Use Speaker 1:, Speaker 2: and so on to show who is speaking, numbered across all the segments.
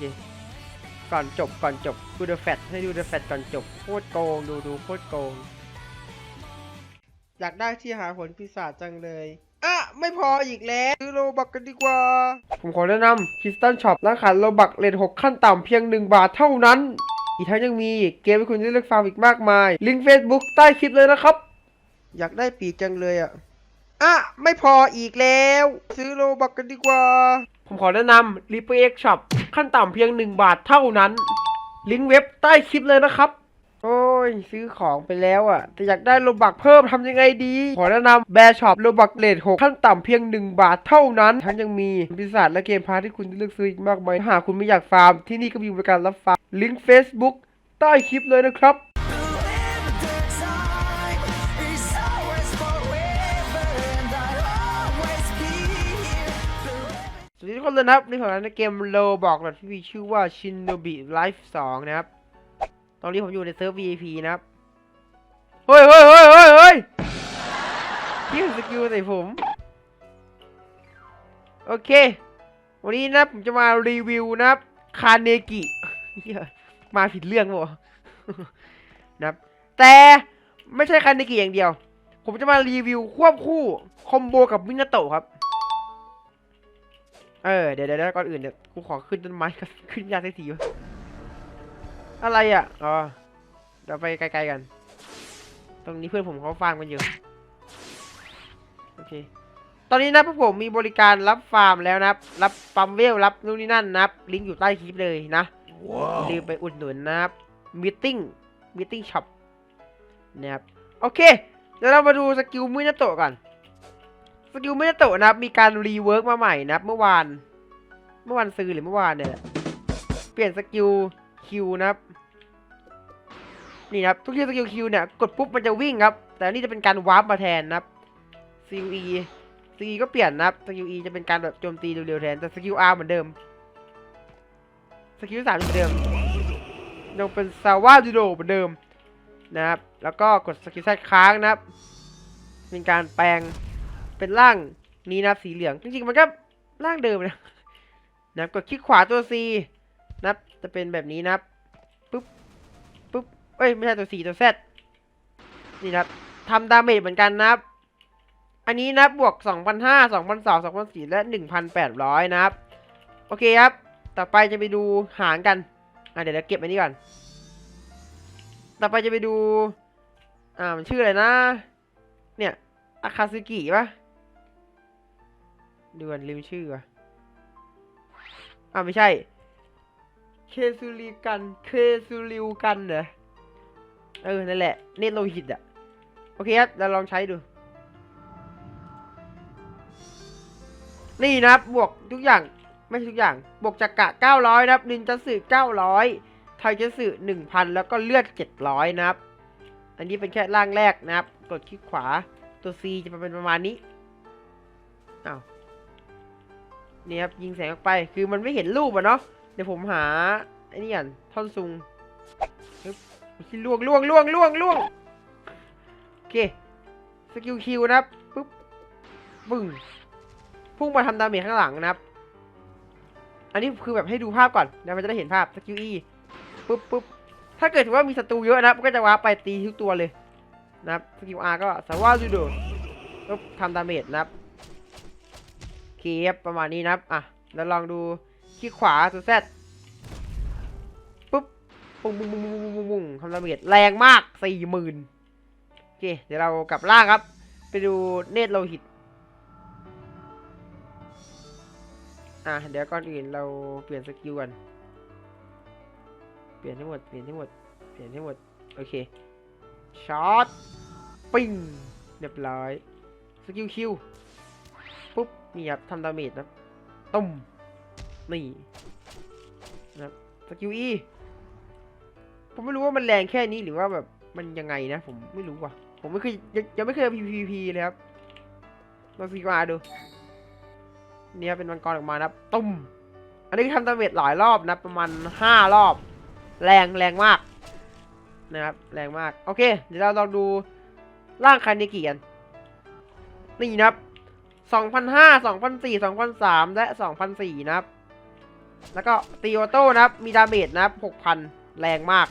Speaker 1: เค ก่อนจบก่อนจบดูเดอะแฟตให้ดูเดอะแฟตก่อนจบโคตรโกงดูดูโคตรโกงอยากได้ที่หาผลปีศาจจังเลยอะไม่พออีกแล้วซื้อโลบักกันดีกว่า ผมขอแนะนำคริสตันช็อปร้านขายโลบักเลทหกขั้นต่ำเพียง 1 บาทเท่านั้น อีกทั้งยังมีเกมให้คุณได้เลือกฟาร์มอีกมากมาย ลิงก์ Facebook ใต้คลิปเลยนะครับ อยากได้ปีกจังเลยอะ อะ ไม่พออีกแล้ว ซื้อโลบักกันดีกว่า ผมขอแนะนำ r e p e x Shop ขั้นต่ำเพียง 1 บาทเท่านั้น ลิงก์เว็บใต้คลิปเลยนะครับ โอ้ย ซื้อของไปแล้วอะ่ะ แต่อยากได้โลบักเพิ่มทำยังไงดี ขอแนะนำแบร์ช็อปโลบักเลท6ขั้นต่ำเพียง 1 บาทเท่านั้น ทั้งยังมีปีศาจและเกมพาร์ทที่คุณเลือกซื้ออีกมากมายถ้าหากคุณไม่อยากฟาร์มที่นี่ก็มีบริการรับฟาร์มลิงก์ Facebook ใต้คลิปเลยนะครับ ทุกคนเลยนะครับนี่ผมในเกมโลบอกนะที่มีชื่อว่า Shinobi Life 2นะครับ ตอนนี้ผมอยู่ในเซิร์ฟ VIP นะครับ เฮ้ยเฮ้ยเฮ้ยเฮ้ยเฮ้ยยิงสกิลใส่ผม โอเค วันนี้นะผมจะมารีวิวนะครับ คาเนกิมาผิดเรื่องวะนะครับ แต่ไม่ใช่คาเนกิอย่างเดียว ผมจะมารีวิวควบคู่คอมโบกับมินาโตะครับ เออเดี๋ยวเดี๋ยวเดี๋ยวก่อนอื่นเดี๋ยวกูขอขึ้นต้นไม้ก่อนขึ้นยากสักทีวะอะไรอะอ๋อเดี๋ยวไปไกลๆกัน ตรงนี้เพื่อนผมเขาฟาร์มกันอยู่โอเคตอนนี้นะพวกผมมีบริการรับฟาร์มแล้วนะครับรับปั๊มเวลรับนู่นนี่นั่นนะครับลิงก์อยู่ใต้คลิปเลยนะอย่าลืมไปอุดหนุนนะครับมิทติ้งมิทติ้งช็อปนะครับโอเคเดี๋ยวเรามาดูสกิลมินาโตะก่อน สกิลไมินาโตนะครับ มีการรีเวิร์กมาใหม่นะครับ เมื่อวาน เมื่อวันซื้อหรือเมื่อวานเนี่ย เปลี่ยนสกิลคิวนะครับ นี่นะครับ ทุกที่สกิลคิวเนี่ย กดปุ๊บมันจะวิ่งครับ แต่นี่จะเป็นการวาร์ปมาแทนนะครับ CE CE ก็เปลี่ยนนะครับ สกิล E จะเป็นการแบบโจมตีเร็วๆแทน แต่สกิล R เหมือนเดิม สกิลสามเหมือนเดิม ยังเป็นซาวาดิโดเหมือนเดิมนะครับ แล้วก็กดสกิลแซดค้างนะครับ เป็นการแปลง เป็นร่างนี้นะครับสีเหลือง จริงๆ มันก็ร่างเดิมนะนะครับกดคลิกขวาตัว C นะครับจะเป็นแบบนี้นะครับปุ๊บปุ๊บเอ้ยไม่ใช่ตัว C ตัว Z นี่นะทำดาเมจเหมือนกันนะครับอันนี้นับบวก 2,500 2,200 2,400และ 1,800 นะครับ โอเคครับ ต่อไปจะไปดูหางกัน อะเดี๋ยวเราเก็บอันนี้ก่อน ต่อไปจะไปดู อ่ามันชื่ออะไรนะ เนี่ย อาคาซึกิปะ ดูกันลืมชื่อวะอ่าไม่ใช่ เคซูริกัน เคซูริวกันเหรอ เออ นั่นแหละ เนตโลหิตอะโอเคครับ เราลองใช้ดู นี่นะบวกทุกอย่าง ไม่ใช่ทุกอย่าง บวกจากกะ900 นะครับนินจัสึ900 ไทยจัสึ1,000 แล้วก็เลือด 700 นะครับ อันนี้เป็นแค่ร่างแรกนะครับ กดคลิกขวา ตัว C จะเป็นประมาณนี้ อ้าว นี่ครับยิงแสงออกไป คือมันไม่เห็นรูปอะเนาะ เดี๋ยวผมหาไอ้นี่ก่อนท่อนซุงปึ๊บที่ล่วงล่วงล่วงล่วงล่วงโอเค สกิลคิวนะครับปึ๊บปึ้งพุ่งมาทำดาเมจข้างหลังนะครับ อันนี้คือแบบให้ดูภาพก่อนแล้วมันจะได้เห็นภาพสกิลอีปึ๊บปึ๊บถ้าเกิดว่ามีศัตรูเยอะนะก็จะว้าไปตีทุกตัวเลยนะครับสกิลอาร์ก็สาวาดูโดปึ๊บทำดาเมจนะครับ เคครับประมาณนี้นะครับอะแล้วลองดูคลิกขวาตัวแซดปุ๊บปุ้งปุ้งปุ้งปุ้งปุ้งปุ้งปุ้งทำดาเมจแรงมากสี่หมื่นโอเค เดี๋ยวเรากลับล่างครับ ไปดูเนตรโลหิต อะเดี๋ยวก่อนอื่นเราเปลี่ยนสกิลกันเปลี่ยนทั้หมด เปลี่ยนทั้หมด เปลี่ยนทั้หมด โอเค ช็อต ปิ้ง เรียบร้อย สกิลคิว นี่ครับทำดาเมจนะตุ้มนี่นะครับสกิลอีผมไม่รู้ว่ามันแรงแค่นี้หรือว่าแบบมันยังไงนะ ผมไม่รู้ว่ะ ผมไม่เคยยังยังไม่เคย PVP เลยครับลองสกิลอาดูเนี่ยเป็นมังกรออกมานะครับตุ้มอันนี้ทำดาเมจหลายรอบนะประมาณห้ารอบ แรงแรงมากนะครับแรงมาก โอเค เดี๋ยวเราลองดูร่างคาเนกิกันนี่นะครับ 2,500 2,400 2,300และ2,400นะครับ แล้วก็ตีออโต้นะครับ มีดาเมจนะครับหกพันแรงมาก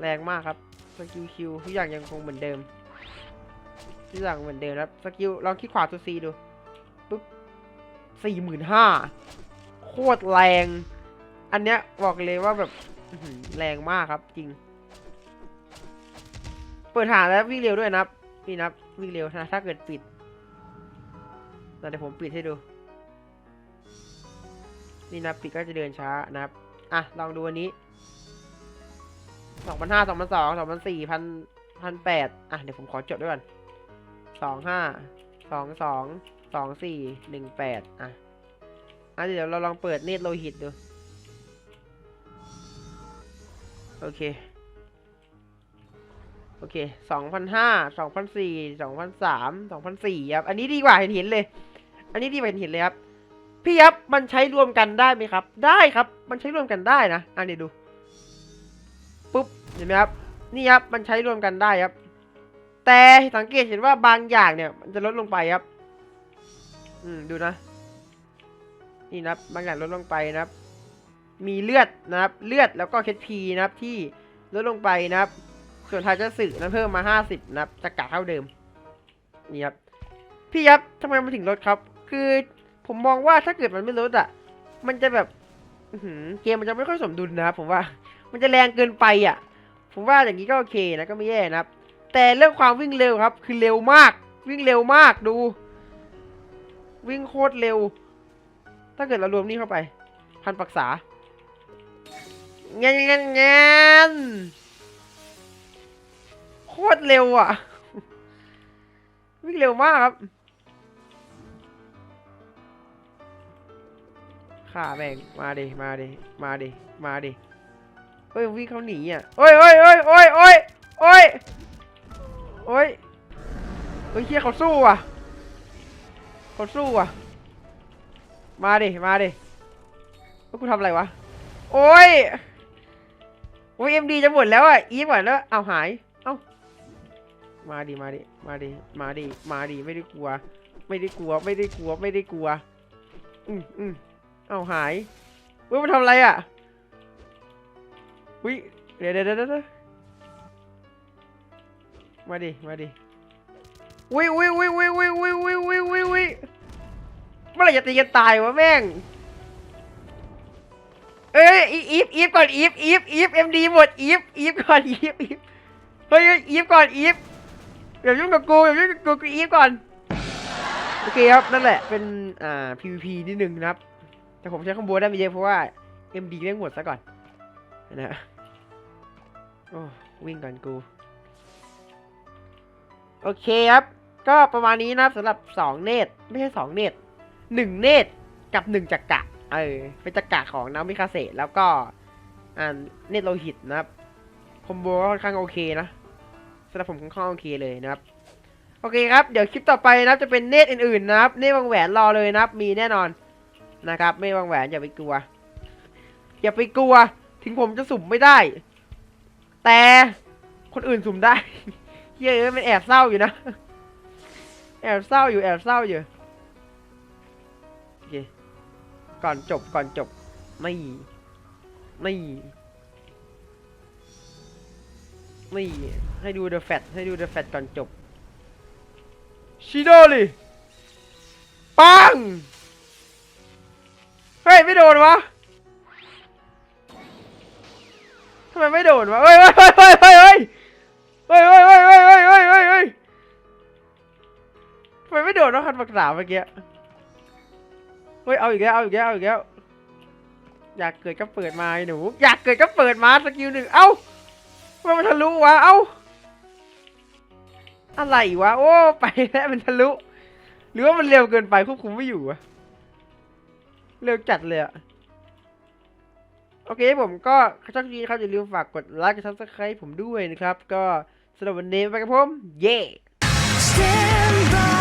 Speaker 1: แรงมากครับ สกิลคิวทุกอย่างยังคงเหมือนเดิม ทุกอย่างเหมือนเดิมครับ สกิลลองคลิกขวาตัวซีดู ปุ๊บสี่หมื่นห้าโคตรแรง อันเนี้ยบอกเลยว่าแบบแรงมากครับจริง เปิดหาแล้ววิ่งเร็วด้วยนะครับ นี่นะครับวิ่งเร็วนะถ้าเกิดปิด เดี๋ยวผมปิดให้ดู นี่นะปิดก็จะเดินช้านะครับ อะ ลองดูอันนี้สองพันห้าสองพันสองสองพันสี่พันพันแปดอะ เดี๋ยวผมขอจดด้วยก่อนสองห้าสองสองสองสี่หนึ่งแปดอะอะเดี๋ยวเราลองเปิดเนตรโลหิตดู โอเค โอเคสองพันห้าสองพันสี่สองพันสามสองพันสี่ครับ อันนี้ดีกว่าเห็นเห็นเลย อันนี้ดีเห็นเห็นเลยครับ พี่ครับมันใช้รวมกันได้ไหมครับ ได้ครับ มันใช้รวมกันได้นะอันนี้ดูปุ๊บเห็นไหมครับ นี่ครับมันใช้รวมกันได้ครับ แต่สังเกตเห็นว่าบางอย่างเนี่ย มันจะลดลงไปครับ อืมดูนะ นี่นะครับบางอย่างลดลงไปนะครับ มีเลือดนะครับ เลือดแล้วก็เคพีนะครับที่ลดลงไปนะครับ ส่วนทาจะสื่อนั้นเพิ่มมาห้าสิบนะครับจะกะเท่าเดิม นี่ครับ พี่ครับทำไมมันถึงลดครับ คือผมมองว่าถ้าเกิดมันไม่ลดอะ มันจะแบบเกมมันจะไม่ค่อยสมดุลนะครับผมว่า มันจะแรงเกินไปอะ ผมว่าอย่างนี้ก็โอเคนะก็ไม่แย่นะครับ แต่เรื่องความวิ่งเร็วครับ คือเร็วมาก วิ่งเร็วมากดู วิ่งโคตรเร็ว ถ้าเกิดเรารวมนี่เข้าไป พันปรักษาเงี้ยเงี้ยเงี้ยโคตรเร็วอะ วิ่งเร็วมากครับ ข่าแม่งมาดิมาดิมาดิมาดิเฮ้ยวิ่งเขาหนีอะโอ้ยโอ้ยโอ้ยโอ้ยโอ้ยโอ้ยโอ้ยเฮ้ยเฮียเขาสู้อะเขาสู้อะ มาดิมาดิเฮ้ยกูทำอะไรวะโอ้ยโอ้ยเอ็มดีจะหมดแล้วอะอีฟหมดแล้วเอาหายเอ้ามาดิมาดิมาดิมาดิมาดิไม่ได้กลัว ไม่ได้กลัวไม่ได้กลัวไม่ได้กลัวอืมอืม เอาหายเว้ยมันทำอะไรอะวิเดี๋ยวเดี๋ยวเดี๋ยวเดี๋ยวมาดิ มาดิวิวิวิวิวิวิวิวิวิวิเมื่อไหร่จะตีกันตายวะแม่ง เอ้ยอีฟอีฟก่อนอีฟอีฟอีฟเอ็มดีหมดอีฟอีฟก่อนอีฟอีฟเฮ้ยเฮ้ยอีฟก่อนอีฟอย่ายุ่งกับกูอย่ายุ่งกับกูกูอีฟก่อน โอเคครับ นั่นแหละเป็นอ่า PVP นิดนึงนะครับ แต่ผมใช้คอมโบได้ไม่เยอะเพราะว่า MD เร่งหมดซะก่อนนะโอ้วิ่งก่อนกู โอเคครับ ก็ประมาณนี้นะสำหรับ 2 เนตไม่ใช่ 2 เนตร1เนตกับ 1จักระเออ เป็นจักระของนามิคาเซแล้วก็อ่าเนตโลหิตนะครับคอมโบก็ค่อนข้างโอเคนะสำหรับผมค่อนข้างโอเคเลยนะครับโอเคครับ เดี๋ยวคลิปต่อไปนะครับจะเป็นเนตอื่นๆนะครับ เนตวงแหวนรอเลยนะครับ มีแน่นอน นะครับ ไม่วางแหวนอย่าไปกลัว อย่าไปกลัว ถึงผมจะสุ่มไม่ได้ แต่คนอื่นสุ่มได้เฮ้ยเอ้ยมันแอบเศร้าอยู่นะ แอบเศร้าอยู่แอบเศร้าอยู่โอเคก่อนจบก่อนจบไม่ไม่ไม่ให้ดูเดอะแฟตให้ดูเดอะแฟตก่อนจบชิโดริปัง ฮ้ยไม่โดนวะทำไมไม่โดนวะเฮ้ยเฮ้ยเฮ้ยเฮ้ยเฮ้ยเฮ้ยเฮ้ยเฮ้ยเฮ้ยเฮ้ยเฮ้ยเฮ้ยเฮ้ยทำไมไม่โดนวะคันปากษามเมื่อกี้เฮ้ยเอาอีกแล้วเอาอีกแล้วเอาอีกแล้วอยากเกิดก็เปิดมาไอ้หนู อยากเกิดก็เปิดมาสกิลหนึ่งเอ้าทำไมมันทะลุวะเอ้าอะไรวะโอ้ไปแล้วมันทะลุ หรือว่ามันเร็วเกินไปควบคุมไม่อยู่อะ เร็วจัดเลยอะโอเคผมก็ชอบคลิปนี้ครับอย่าลืมฝากกดไลค์กดซับสไครป์ผมด้วยนะครับ ก็สำหรับวันนี้ไปกับผม เย้
Speaker 2: Stay